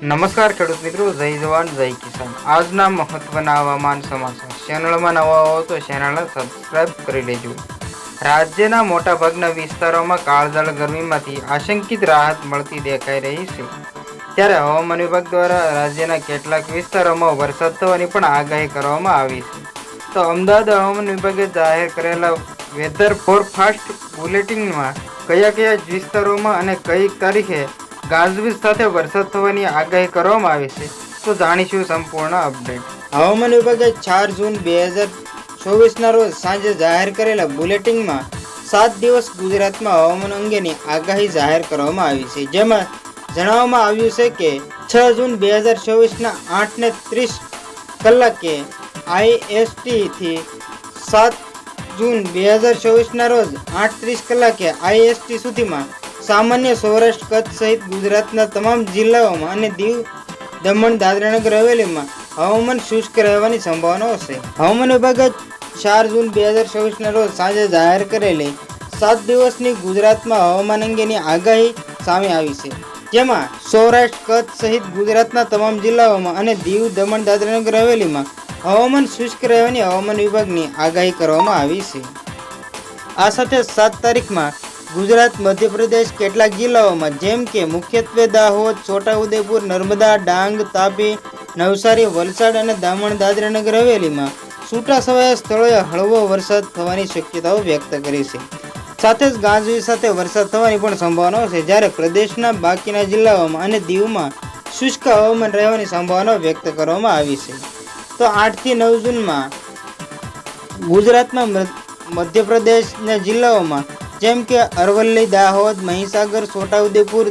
નમસ્કાર ખેડૂત મિત્રો, જય જવાન, જય કિસાન. આજના મહત્વના હવામાન સમાચાર. ચેનલમાં નવા હો તો ચેનલને સબસ્ક્રાઇબ કરી લેજો. રાજ્યના મોટાભાગના વિસ્તારોમાં કાળઝાળ ગરમીમાંથી આશંકિત રાહત મળતી દેખાઈ રહી છે. ત્યારે હવામાન વિભાગ દ્વારા રાજ્યના કેટલાક વિસ્તારોમાં વરસાદ થવાની પણ આગાહી કરવામાં આવી છે. તો અમદાવાદ હવામાન વિભાગે જાહેર કરેલા વેધર ફોરફાસ્ટ બુલેટિનમાં કયા કયા વિસ્તારોમાં અને કઈ તારીખે ગાજવીજ સાથે વરસાદ થવાની આગાહી કરવામાં આવી છે, તો જાણીશું સંપૂર્ણ અપડેટ. હવામાન વિભાગે ચાર જૂન બે હજાર ચોવીસના રોજ સાંજે જાહેર કરેલા બુલેટિનમાં સાત દિવસ ગુજરાતમાં હવામાન અંગેની આગાહી જાહેર કરવામાં આવી છે, જેમાં જણાવવામાં આવ્યું છે કે છ જૂન બે હજાર ચોવીસના આઠને ત્રીસ કલાકે આઈએસટીથી સાત જૂન બે હજાર ચોવીસના રોજ આઠ ત્રીસ કલાકે આઈએસટી સુધીમાં સામાન્ય સૌરાષ્ટ્ર કચ્છ સહિત ગુજરાતના તમામ જિલ્લાઓમાં અને દીવ, દમણ, દાદરાનગર હવેલીમાં હવામાન શુષ્ક રહેવાની સંભાવનાઓ છે. હવામાન વિભાગે ચાર જૂન બે હજાર ચોવીસના રોજ સાંજે જાહેર કરેલી સાત દિવસની ગુજરાતમાં હવામાન અંગેની આગાહી સામે આવી છે. જેમાં સૌરાષ્ટ્ર, કચ્છ સહિત ગુજરાતના તમામ જિલ્લાઓમાં અને દીવ, દમણ, દાદરાનગર, હવેલીમાં હવામાન શુષ્ક રહેવાની હવામાન વિભાગની આગાહી કરવામાં આવી છે. આ સાથે સાત તારીખમાં ગુજરાત, મધ્યપ્રદેશ, કેટલાક જિલ્લાઓમાં જેમ કે મુખ્યત્વે દાહોદ, છોટાઉદેપુર, નર્મદા, ડાંગ, તાપી, નવસારી, વલસાડ અને દામણ, દાદરાનગર હવેલીમાં છૂટા છવાયા સ્થળોએ હળવો વરસાદ થવાની શક્યતાઓ વ્યક્ત કરી છે. સાથે જ ગાજવીજ સાથે વરસાદ થવાની પણ સંભાવનાઓ છે. જ્યારે પ્રદેશના બાકીના જિલ્લાઓમાં અને દીવમાં શુષ્ક હવામાન રહેવાની સંભાવનાઓ વ્યક્ત કરવામાં આવી છે. તો આઠથી નવ જૂનમાં ગુજરાતમાં મધ- મધ્યપ્રદેશના જિલ્લાઓમાં જેમ કે અરવલ્લી, દાહોદ, મહીસાગર, છોટાઉદેપુર,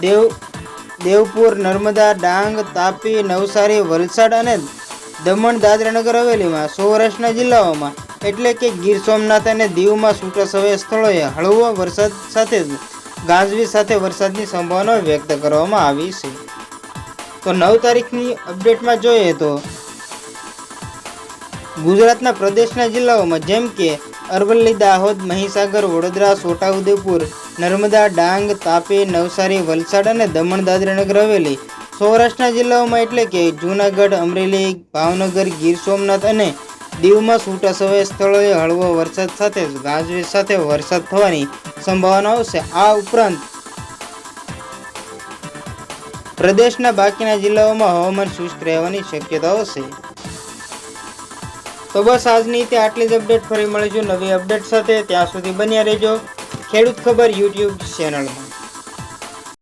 દેવ, દેવપુર, નર્મદા, ડાંગ, તાપી, નવસારી, વલસાડ અને દમણ, દાદરાનગર હવેલીમાં, સૌરાષ્ટ્રના જિલ્લાઓમાં. એટલે કે ગીર સોમનાથ અને દીવમાં છૂટાછવાયા સ્થળોએ હળવો વરસાદ સાથે જ ગાજવીજ સાથે વરસાદની સંભાવના વ્યક્ત કરવામાં આવી છે. તો નવ તારીખની અપડેટમાં જોઈએ તો ગુજરાતના પ્રદેશના જિલ્લાઓમાં જેમ કે અરવલ્લી, દાહોદ, મહીસાગર, વડોદરા, છોટાઉદેપુર, નર્મદા, ડાંગ, તાપી, નવસારી, વલસાડ અને દમણ, દાદરાનગર હવેલી. સૌરાષ્ટ્રના જિલ્લાઓમાં એટલે કે જૂનાગઢ, અમરેલી, ભાવનગર, ગીર સોમનાથ અને દીવમાં છૂટાછવાયા સ્થળોએ હળવો વરસાદ સાથે ગાજવીજ સાથે વરસાદ થવાની સંભાવનાઓ છે આ ઉપરાંત પ્રદેશના બાકીના જિલ્લાઓમાં હવામાન શુષ્ક રહેવાની શક્યતાઓ છે. તો બસ આજની તે આટલી જ અપડેટ ફરી મળીશું નવી અપડેટ સાથે. ત્યાં સુધી બન્યા રહેજો. ખેડૂત ખબર યુટ્યુબ ચેનલમાં.